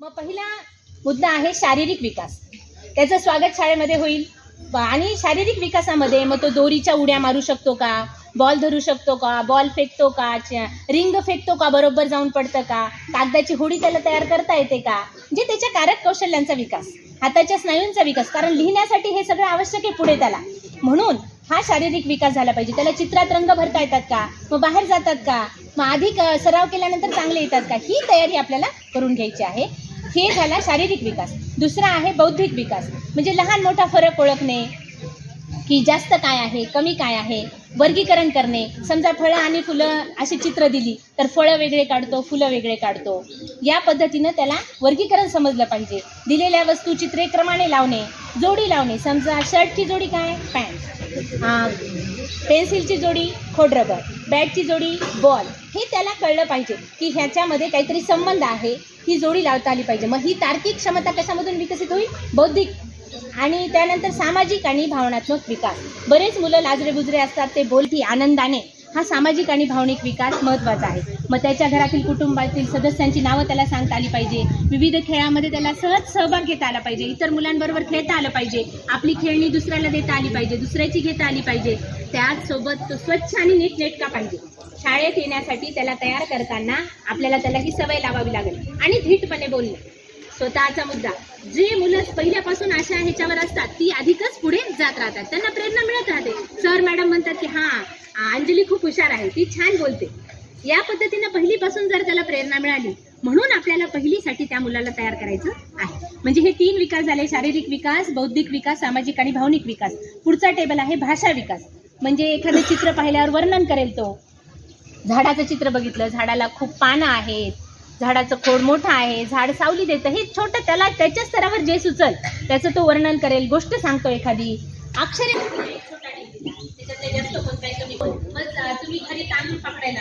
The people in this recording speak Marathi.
मग पहिला मुद्दा आहे शारीरिक विकास. त्याचं स्वागत शाळेमध्ये होईल. आणि शारीरिक विकासामध्ये मग तो दोरीच्या उड्या मारू शकतो का? बॉल धरू शकतो का? बॉल फेकतो का? रिंग फेकतो का? बरोबर जाऊन पडतं का? कागदाची होडी त्याला तयार करता येते का? जे त्याच्या कारक कौशल्यांचा विकास हाताच्या स्नायूंचा विकास. कारण लिहिण्यासाठी हे सगळं आवश्यक आहे पुढे त्याला. म्हणून हा शारीरिक विकास झाला पाहिजे. त्याला चित्रात रंग भरता येतात का? मग बाहेर जातात का? मग अधिक सराव केल्यानंतर चांगले येतात का? ही तयारी आपल्याला करून घ्यायची आहे. हे झाला शारीरिक विकास. दुसरा आहे बौद्धिक विकास. म्हणजे लहान मोठा फरक ओळखणे की जास्त काय आहे कमी काय आहे वर्गीकरण करणे. समजा फळं आणि फुलं अशी चित्र दिली तर फळं वेगळे काढतो फुलं वेगळे काढतो. या पद्धतीनं त्याला वर्गीकरण समजलं पाहिजे. दिलेल्या वस्तू चित्रे क्रमाने लावणे जोडी लावणे. समजा शर्टची जोडी काय? पॅन्ट. पेन्सिलची जोडी खोड रबर. बॅटची जोडी बॉल. हे त्याला कळलं पाहिजे की ह्याच्यामध्ये काहीतरी संबंध आहे. ही जोडी लावता आली पाहिजे. मग ही तार्किक क्षमता कशामधून विकसित होईल? बौद्धिक. आणि त्यानंतर सामाजिक आणि भावनात्मक विकास. बरेच मुलं लाजरे गुजरे असतात ते बोलती आनंदाने. हा सामाजिक आणि भावनिक विकास महत्त्वाचा आहे. मग त्याच्या घरातील कुटुंबातील सदस्यांची नावं त्याला सांगता आली पाहिजे. विविध खेळामध्ये त्याला सहज सहभाग घेता आला पाहिजे. इतर मुलांबरोबर खेळता आलं पाहिजे. आपली खेळणी दुसऱ्याला देता आली पाहिजे. दुसऱ्याची घेता आली पाहिजे. त्याचसोबत तो स्वच्छ आणि नीटनेटका पाहिजे. शाळेत येण्यासाठी त्याला तयार करताना आपल्याला त्याला ही सवय लावावी लागेल. आणि धीटपणे बोलणे. स्वतःचा मुद्दा. जे मुलं पहिल्यापासून अशा ह्याच्यावर असतात ती अधिकच पुढे जात राहतात. त्यांना प्रेरणा मिळत राहते. सर मॅडम म्हणतात की हां अंजली खूप हुशार आहे ती छान बोलते. या पद्धतीनं पहिलीपासून जर त्याला प्रेरणा मिळाली म्हणून आपल्याला पहिलीसाठी त्या मुलाला तयार करायचं आहे. म्हणजे हे तीन विकास झाले शारीरिक विकास बौद्धिक विकास सामाजिक आणि भावनिक विकास. पुढचा टेबल आहे भाषा विकास. म्हणजे एखादं चित्र पाहिल्यावर वर्णन करेल तो. झाडाचं चित्र बघितलं झाडाला खूप पानं आहेत झाडाचं खोड मोठं आहे झाड सावली देतं हे छोटं त्याला त्याच्या स्तरावर जे सुचल त्याचं तो वर्णन करेल गोष्ट सांगतो एखादी. अक्षरे छोटा कमी मग तुम्ही घरी तांदूळ पकडायला.